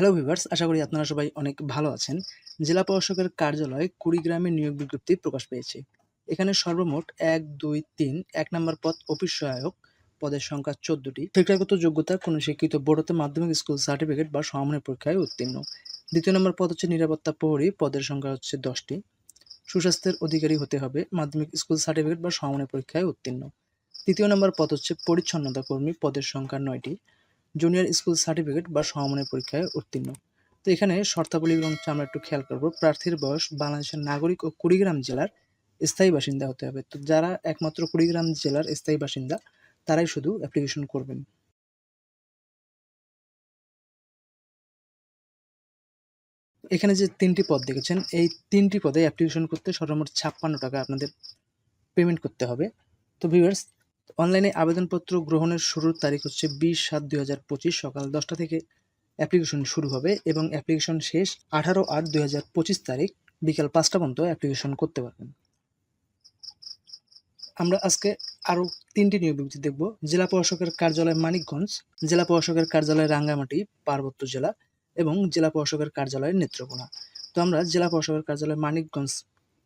Hello viewers আশা করি আপনারা সবাই অনেক ভালো আছেন। জেলা প্রশাসকের কার্যালয়ে কুড়িগ্রামে নিয়োগ বিজ্ঞপ্তি প্রকাশ পেয়েছে। এখানে সর্বমোট এক, দুই, তিন, এক নম্বর পদ অফিস সহায়ক পদের সংখ্যা চোদ্দটি। শিক্ষাগত যোগ্যতা কোনো শিক্ষিত বোর্ডতে মাধ্যমিক স্কুল সার্টিফিকেট বা সমানের পরীক্ষায় উত্তীর্ণ। দ্বিতীয় নম্বর পদ হচ্ছে নিরাপত্তা প্রহরী, পদের সংখ্যা হচ্ছে দশটি। সুস্বাস্থ্যের অধিকারী হতে হবে, মাধ্যমিক স্কুল সার্টিফিকেট বা সমানের পরীক্ষায় উত্তীর্ণ। তৃতীয় নম্বর পদ হচ্ছে পরিচ্ছন্নতা কর্মী, পদের সংখ্যা নয়টি। জুনিয়র স্কুল সার্টিফিকেট বা সমমানের পরীক্ষায় উত্তীর্ণ। তো এখানে শর্তাবলী এবং আমরা একটু খেয়াল করব, প্রার্থীর বয়স বাংলাদেশের নাগরিক ও কুড়িগ্রাম জেলার স্থায়ী বাসিন্দা হতে হবে। তো যারা একমাত্র কুড়িগ্রাম জেলার স্থায়ী বাসিন্দা, তারাই শুধু অ্যাপ্লিকেশন করবেন। এখানে যে তিনটি পদ দেখেছেন, এই তিনটি পদে অ্যাপ্লিকেশন করতে সর্বমোট ছাপ্পান্ন টাকা আপনাদের পেমেন্ট করতে হবে। তো ভিউয়ার্স অনলাইনে আবেদনপত্র গ্রহণের শুরুর তারিখ হচ্ছে বিশ সাত দুই হাজার পঁচিশ সকাল দশটা থেকে অ্যাপ্লিকেশন শুরু হবে এবং অ্যাপ্লিকেশন শেষ আঠারো আট দুই পঁচিশ তারিখ বিকাল পাঁচটা পর্যন্ত অ্যাপ্লিকেশন করতে পারবেন। আমরা আজকে আরও তিনটি নিয়োগ বিজ্ঞপ্তি দেখব। জেলা প্রশাসকের কার্যালয় মানিকগঞ্জ, জেলা প্রশাসকের কার্যালয় রাঙ্গামাটি, পার্বত্য জেলা এবং জেলা প্রশাসকের কার্যালয় নেত্রকোনা। তো আমরা জেলা প্রশাসকের কার্যালয় মানিকগঞ্জ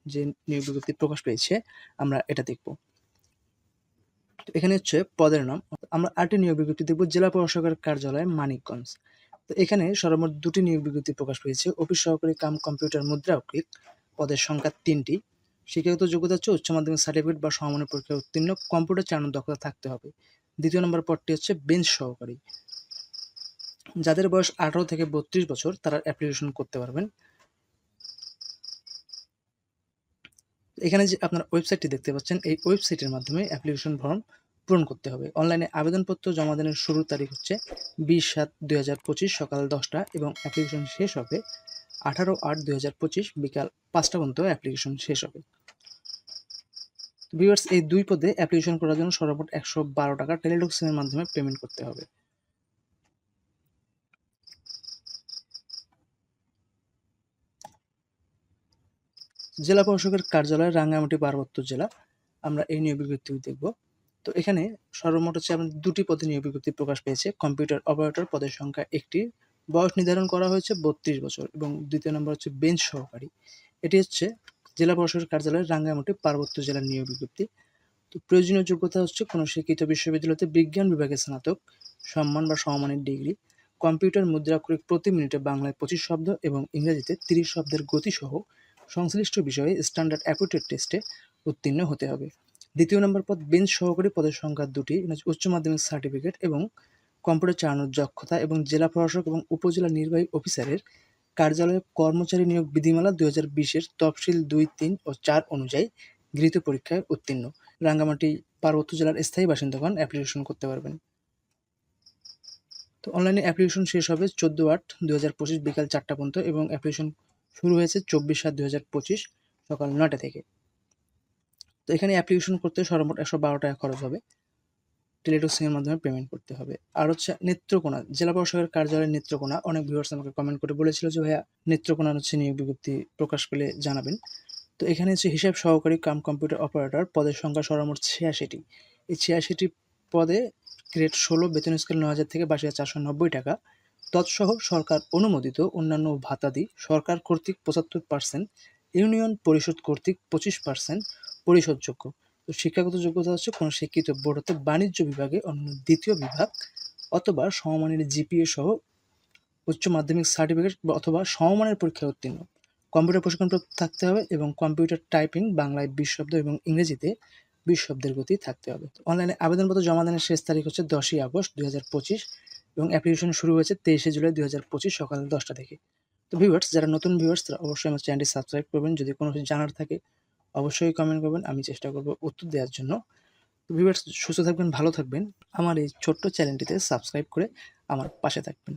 যে নিয়োগ বিজ্ঞপ্তি প্রকাশ পেয়েছে, আমরা এটা দেখব। এখানে হচ্ছে পদের নাম। আমরা আটটি নিয়োগ বিজ্ঞপ্তি দেখব, জেলা প্রশাসকের কার্যালয় মানিকগঞ্জ। তো এখানে সর্বমোট দুটি নিয়োগ বিজ্ঞপ্তি প্রকাশ পেয়েছে। অফিস সহকারী কাম কম্পিউটার মুদ্রা অক্রিক পদের সংখ্যা তিনটি। শিক্ষাগত যোগ্যতা হচ্ছে উচ্চ মাধ্যমিক সার্টিফিকেট বা সমানের পরীক্ষায় উত্তীর্ণ, কম্পিউটার চালানোর দক্ষতা থাকতে হবে। দ্বিতীয় নম্বর পদটি হচ্ছে বেঞ্চ সহকারী। যাদের বয়স আঠারো থেকে বত্রিশ বছর, তারা অ্যাপ্লিকেশন করতে পারবেন। এখানে যে আপনার ওয়েবসাইটটি দেখতে পাচ্ছেন, এই ওয়েবসাইটের মাধ্যমে অ্যাপ্লিকেশন ফর্ম পূরণ করতে হবে। অনলাইনে আবেদনপত্র জমা দানের শুরুর তারিখ হচ্ছে বিশ সাত দুই সকাল দশটা এবং অ্যাপ্লিকেশন শেষ হবে আঠারো আট দুই বিকাল পাঁচটা পর্যন্ত অ্যাপ্লিকেশন শেষ হবে। ভিউয়ার্স এই দুই পদে অ্যাপ্লিকেশন করার জন্য সর্বমোট একশো বারো টাকা টেলিডক্সিনের মাধ্যমে পেমেন্ট করতে হবে। জেলা প্রশাসকের কার্যালয়, রাঙ্গামাটি পার্বত্য জেলা। আমরা এই নিয়োগ বিজ্ঞপ্তি দেখব। তো এখানে সর্বমোট হচ্ছে আমাদের দুটি পদে নিয়োগ বিজ্ঞপ্তি প্রকাশ পেয়েছে। কম্পিউটার অপারেটর পদের সংখ্যা একটি। বয়স নির্ধারণ করা হয়েছে বত্রিশ বছর এবং দ্বিতীয় নম্বর হচ্ছে বেঞ্চ সহকারী। এটি হচ্ছে জেলা প্রশাসকের কার্যালয়, রাঙ্গামাটি পার্বত্য জেলার নিয়োগ বিজ্ঞপ্তি। তো প্রয়োজনীয় যোগ্যতা হচ্ছে কোনো শিক্ষিত বিশ্ববিদ্যালয়তে বিজ্ঞান বিভাগে স্নাতক, সম্মান বা সমমানের ডিগ্রি, কম্পিউটার মুদ্রাক্ষরিক প্রতি মিনিটে বাংলায় পঁচিশ শব্দ এবং ইংরেজিতে তিরিশ শব্দের গতিসহ সংশ্লিষ্ট বিষয়ে স্ট্যান্ডার্ড অ্যাপোটেড টেস্টে উত্তীর্ণ হতে হবে। দ্বিতীয় নম্বর পদ বেঞ্চ সহকারী পদের সংখ্যা দুটি উচ্চ মাধ্যমিক সার্টিফিকেট এবং কম্পিউটার চালানোর দক্ষতা এবং জেলা প্রশাসক এবং উপজেলা নির্বাহী অফিসারের কার্যালয়ে কর্মচারী নিয়োগ বিধিমালা দুই হাজার বিশের তফসিল দুই, তিন ও চার অনুযায়ী গৃহীত পরীক্ষায় উত্তীর্ণ। রাঙ্গামাটি পার্বত্য জেলার স্থায়ী বাসিন্দাগণ অ্যাপ্লিকেশন করতে পারবেন। তো অনলাইনে অ্যাপ্লিকেশন শেষ হবে চোদ্দ আট দু হাজার পঁচিশ বিকাল চারটা পর্যন্ত এবং অ্যাপ্লিকেশন শুরু হয়েছে চব্বিশ সাত দু হাজার পঁচিশ সকাল নটা থেকে। তো এখানে অ্যাপ্লিকেশন করতে সর্বমোট একশো বারো টাকা খরচ হবে। টেলিটক্সিংয়ের মাধ্যমে পেমেন্ট করতে হবে। আর হচ্ছে নেত্রকোনা, জেলা প্রশাসকের কার্যালয়ের নেত্রকোনা, অনেক ভিউয়ার্স আমাকে কমেন্ট করে বলেছিল যে, ভাইয়া নেত্রকোনার হচ্ছে নিয়োগ বিজ্ঞপ্তি প্রকাশ পেলে জানাবেন। তো এখানে হচ্ছে হিসাব সহকারী কাম কম্পিউটার অপারেটর পদের সংখ্যা সর্বমোট ছিয়াশিটি। এই ছিয়াশিটি পদে গ্রেড ষোলো, বেতন স্কেল ন হাজার থেকে বাইশ হাজার চারশো নব্বই টাকা। তৎসহ সরকার অনুমোদিত অন্যান্য ভাতাদি সরকার কর্তৃক পঁচাত্তর পার্সেন্ট ইউনিয়ন পরিষদ কর্তৃক পঁচিশ পার্সেন্ট পরিশোধযোগ্য। তো শিক্ষাগত যোগ্যতা হচ্ছে কোনো শিক্ষিত বোর্ড হতে বাণিজ্য বিভাগে অন্য দ্বিতীয় বিভাগ অথবা সমমানের জিপিএ সহ উচ্চ মাধ্যমিক সার্টিফিকেট অথবা সমমানের পরীক্ষায় উত্তীর্ণ। কম্পিউটার প্রশিক্ষণ থাকতে হবে এবং কম্পিউটার টাইপিং বাংলায় বিশ শব্দ এবং ইংরেজিতে বিশ শব্দের গতি থাকতে হবে। অনলাইনে আবেদনপত্র জমা দানের শেষ তারিখ হচ্ছে দশই আগস্ট দুই হাজার পঁচিশ। এবং অ্যাপ্লিকেশন শুরু হয়েছে তেইশে জুলাই দুই হাজার পঁচিশ সকাল দশটা থেকে। তো ভিউয়ার্স যারা নতুন ভিউয়ার্স তারা অবশ্যই আমার চ্যানেলটি সাবস্ক্রাইব করবেন। যদি কোনো কিছু জানার থাকে, অবশ্যই কমেন্ট করবেন। আমি চেষ্টা করব উত্তর দেওয়ার জন্য। তো ভিউয়ার্স সুস্থ থাকবেন, ভালো থাকবেন। আমার এই ছোট্ট চ্যানেলটিতে সাবস্ক্রাইব করে আমার পাশে থাকবেন।